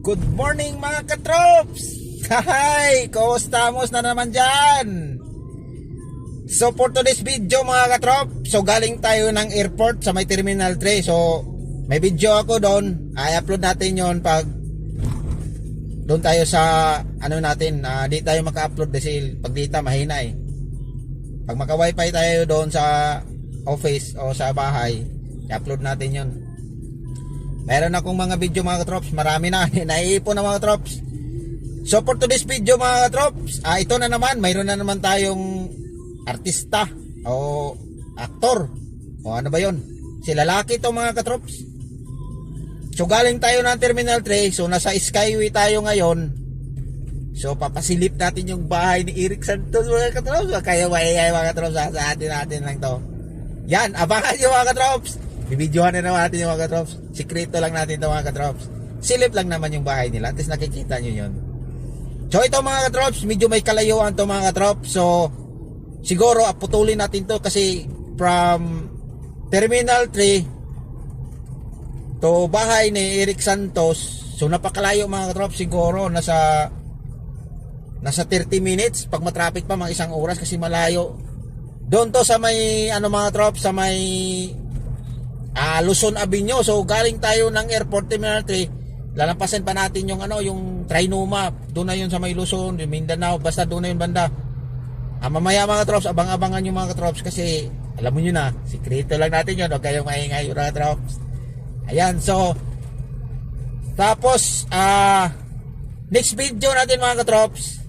Good morning mga katrops! Hi! Kumusta na naman dyan? So for today's video mga katrop, so galing tayo ng airport sa may Terminal 3. So may video ako doon. I-upload natin yon pag doon tayo sa ano natin, ah, di tayo maka-upload kasi pag data mahina eh. Pag maka-wifi tayo doon sa office o sa bahay, i-upload natin yon. Meron akong mga video mga katrops, marami na, naiipon na mga katrops. So for today's video mga katrops, ah, ito na naman, mayroon na naman tayong artista o aktor. O ano ba yon si lalaki to mga katrops. So galing tayo ng Terminal 3 so nasa Skyway tayo ngayon. So papasilip natin yung bahay ni Eric Santos mga katrops. Kaya maingay mga katrops sa atin natin lang to. Yan abangan nyo mga katrops bibidyohan na naman natin yung mga katrops sikreto lang natin to mga katrops silip lang naman yung bahay nila at least nakikita nyo yun So ito mga katrops, medyo may kalayuan to mga katrops. So siguro aputulin natin to kasi from Terminal 3 to bahay ni Eric Santos. So napakalayo mga katrops siguro nasa nasa 30 minutes pag matraffic pa mga isang oras kasi malayo. Doon to sa may ano mga katrops sa may ah, Luzon Avenue. So galing tayo ng Airport Terminal 3 lalampasan pa natin yung ano yung Trinoma. Doon na yun sa may Luzon Mindanao. Basta doon na yun banda. Ah, mamaya mga trops abang-abangan yung mga trops kasi alam mo nyo na sikreto lang natin yun. Huwag kayong maingay mga trops ayan so tapos ah next video natin mga katrops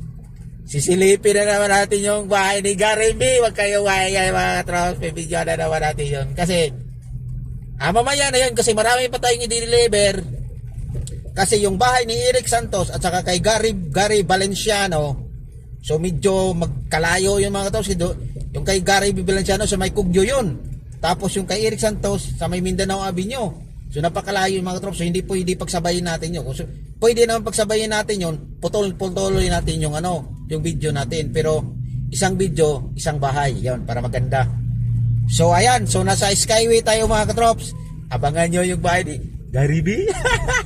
sisilipin na naman natin yung bahay ni Gary B. Huwag kayong maingay mga katrops video na naman natin yun. Kasi ah mamaya na yun kasi marami pa tayong i-deliver kasi yung bahay ni Eric Santos at saka kay Gary, Gary Valenciano, so medyo magkalayo yung mga tao. Yung kay Gary Valenciano sa may Kugyo yun. Tapos yung kay Eric Santos sa may Mindanao Avenue. So napakalayo yung mga trops. So hindi pwede pagsabayin natin yun. So, pwede naman pagsabayin natin yun. Putol-putuloy natin yung ano, yung video natin. Pero isang video, isang bahay. Yan, para maganda. So ayan, so nasa Skyway tayo mga katrops. Abangan nyo yung bahay ni Gary B.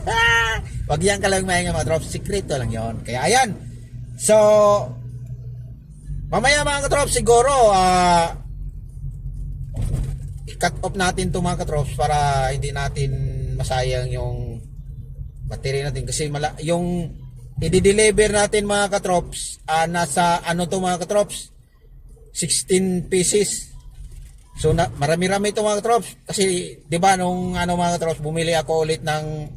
Wag yan ka lang mahinga mga drops. Sikreto lang yon. Kaya ayan. So, mamaya mga katrops siguro, ah, i-cut off natin to mga katrops para hindi natin masayang yung battery natin. Kasi mala, yung i-deliver natin mga katrops, ah, nasa ano to mga katrops? 16 pieces. So na, marami-rami ito mga katrops kasi 'di ba nung ano mga katrops bumili ako ulit ng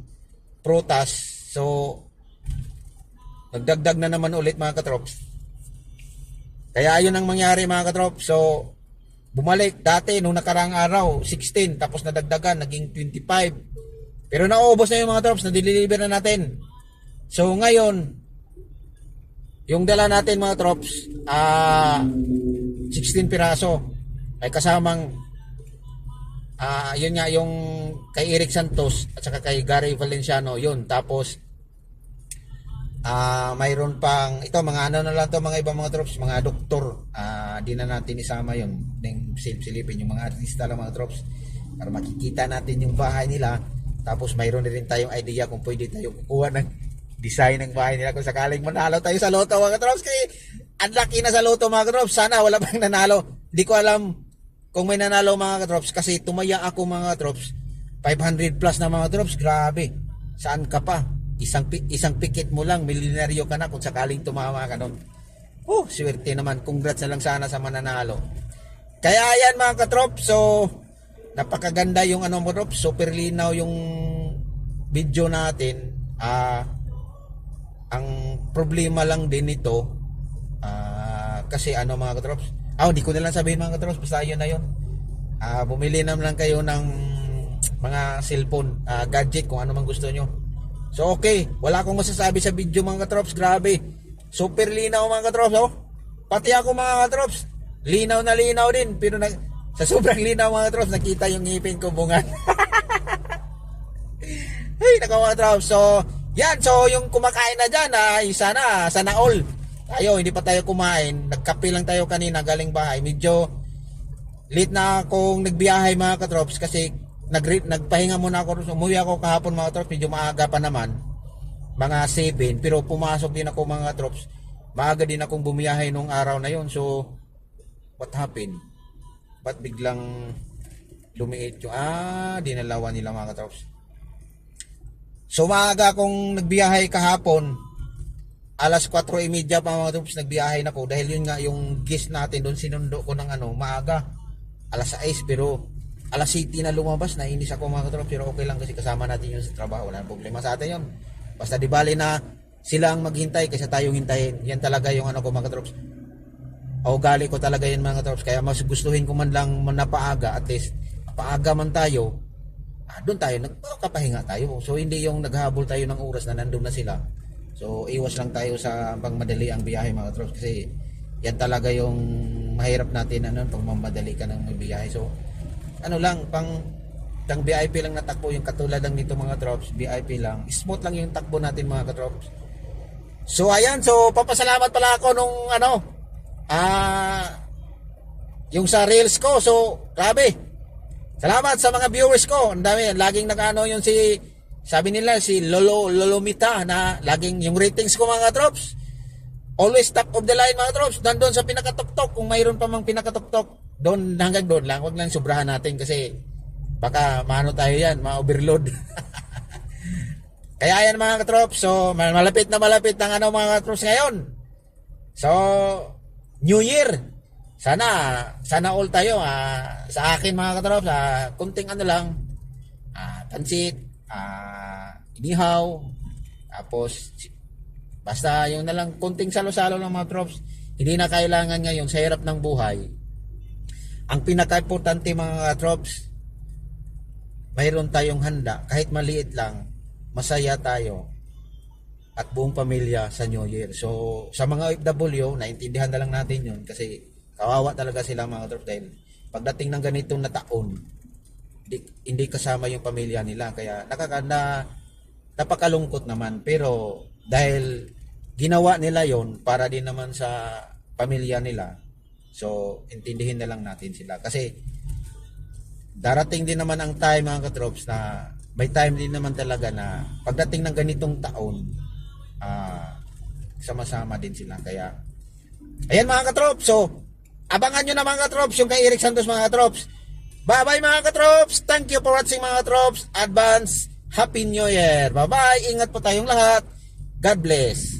prutas. So nagdagdag na naman ulit mga katrops. Kaya ayun ang mangyari mga katrops. So bumalik dati nung nakarang araw 16 tapos nadagdagan naging 25. Pero naubos na yung mga katrops na deliver na natin. So ngayon yung dala natin mga trops ah 16 piraso ay kasamang ah yun nga yung kay Eric Santos at saka kay Gary Valenciano yun. Tapos ah mayroon pang ito mga ano na lang to mga ibang mga troops mga doktor. Ah di na natin isama yun. Ng silipin yung mga artista lang mga troops para makikita natin yung bahay nila. Tapos mayroon na rin tayong idea kung pwede tayo kukuha ng design ng bahay nila. Kung sakaling manalo tayo sa loto mga troops kasi unlucky na sa loto mga troops sana wala pang nanalo. Hindi ko alam kung may nanalo mga katrops kasi tumaya ako mga katrops 500 plus na mga katrops grabe. Saan ka pa? Isang isang pikit mo lang milyonaryo ka na kung sakaling tumama ka nun. Oh swerte naman. Congrats na lang sana sa mananalo. Kaya ayan mga katrops so napakaganda yung ano mo katrops super linaw yung video natin. Ah ang problema lang din nito ah kasi ano mga katrops Ah, hindi ko na lang sabihin mga katros, basta yun na yun. Ah, bumili naman lang kayo ng mga cellphone, ah, gadget, kung ano man gusto nyo. So, okay. Wala akong masasabi sa video mga katrops. Grabe. Super linaw mga katrops, oh. Pati ako mga katrops. Linaw na linaw din. Pero na, sa sobrang linaw mga katrops, nakita yung ngipin ko bungan. Hey, nako mga katrops. So, yan. So, yung kumakain na dyan, ay sana, sana all tayo, hindi pa tayo kumain. Nagkape lang tayo kanina galing bahay. Medyo late na akong nagbiyahe mga katrops kasi nag nagpahinga muna ako. Umuwi ako kahapon mga katrops. Medyo maaga pa naman. mga 7 pero pumasok din ako mga troops maaga din akong bumiyahe nung araw na yon so what happened ba't biglang lumiit yung ah dinalawan nila mga troops so maaga akong nagbiyahe kahapon alas 4.30 pa mga troops nagbiyahe na ko dahil yun nga yung gis natin doon sinundo ko ng ano maaga. Alas 6 pero alas 7 na lumabas. Nainis ako mga troops pero okay lang kasi kasama natin yun sa trabaho. Wala problema sa atin yun. Basta di bali na sila ang maghintay kaysa tayong hintayin. Yan talaga yung ano ko mga troops. O gali ko talaga yan mga troops. Kaya mas gustuhin ko man lang napaaga at least paaga man tayo ah, doon tayo nagpapahinga tayo. So hindi yung naghabol tayo ng oras na nandun na sila so iwas lang tayo sa pangmadali ang biyahe mga troops kasi yan talaga yung mahirap natin ano pag mamadali ka ng biyahe. So ano lang pang pang VIP lang natakbo yung katulad ng nito mga troops VIP lang. Smooth lang yung takbo natin mga katrops so ayan so papasalamat pala ako nung ano ah yung sa reels ko. So grabe. Salamat sa mga viewers ko. Ang dami laging nag-ano yung si sabi nila si Lolo Lolomita na laging yung ratings ko mga trops always top of the line mga trops nandun sa pinakatuktok kung mayroon pa mang pinakatuktok doon hanggang doon lang. Wag lang sobrahan natin kasi baka maano tayo yan ma-overload. Kaya yan mga katrops so mal- malapit na malapit ng ano mga katrops ngayon. So New Year. Sana sana all tayo ah, sa akin mga katrops ah, kunting ano lang ah, pansit ah, inihaw tapos Basta yung na lang kunting salo-salo ng mga troops, hindi na kailangan ngayon sa hirap ng buhay. Ang pinaka-importante mga troops, mayroon tayong handa, kahit maliit lang, masaya tayo at buong pamilya sa New Year. So, sa mga OFW, naintindihan na lang natin yun kasi kawawa talaga sila mga troops dahil pagdating ng ganitong na taon, hindi, kasama yung pamilya nila. Kaya nakakanda, napakalungkot naman. Pero dahil ginawa nila yon para din naman sa pamilya nila, so intindihin na lang natin sila. Kasi darating din naman ang time mga katrops na may time din naman talaga na pagdating ng ganitong taon, ah sama-sama din sila. Kaya, ayan mga katrops, so abangan nyo na mga katrops, yung kay Eric Santos mga katrops. Bye-bye mga katrops. Thank you for watching mga katrops. Advance Happy New Year. Bye-bye. Ingat po tayong lahat. God bless.